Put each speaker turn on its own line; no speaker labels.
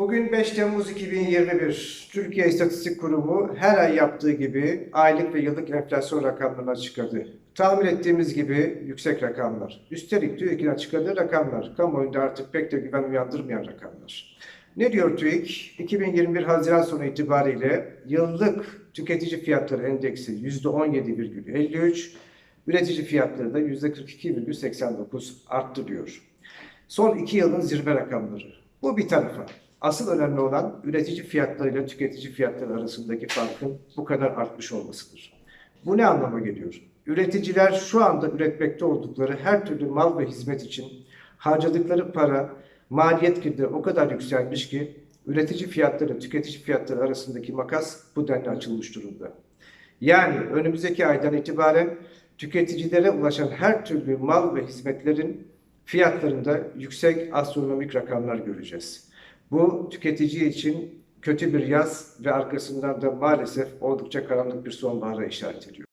Bugün 5 Temmuz 2021. Türkiye İstatistik Kurumu her ay yaptığı gibi aylık ve yıllık enflasyon rakamlarını açıkladı. Tahmin ettiğimiz gibi yüksek rakamlar. Üstelik TÜİK'in açıkladığı rakamlar kamuoyunda artık pek de güven uyandırmayan rakamlar. Ne diyor TÜİK? 2021 Haziran sonu itibariyle yıllık tüketici fiyatları endeksi %17,53, üretici fiyatları da %42,89 arttı diyor. Son iki yılın zirve rakamları. Bu bir tarafa. Asıl önemli olan üretici fiyatları ile tüketici fiyatları arasındaki farkın bu kadar artmış olmasıdır. Bu ne anlama geliyor? Üreticiler şu anda üretmekte oldukları her türlü mal ve hizmet için harcadıkları para, maliyet giderleri o kadar yükselmiş ki üretici fiyatları, tüketici fiyatları arasındaki makas bu denli açılmış durumda. Yani önümüzdeki aydan itibaren tüketicilere ulaşan her türlü mal ve hizmetlerin fiyatlarında yüksek astronomik rakamlar göreceğiz. Bu tüketici için kötü bir yaz ve arkasından da maalesef oldukça karanlık bir sonbahara işaret ediyor.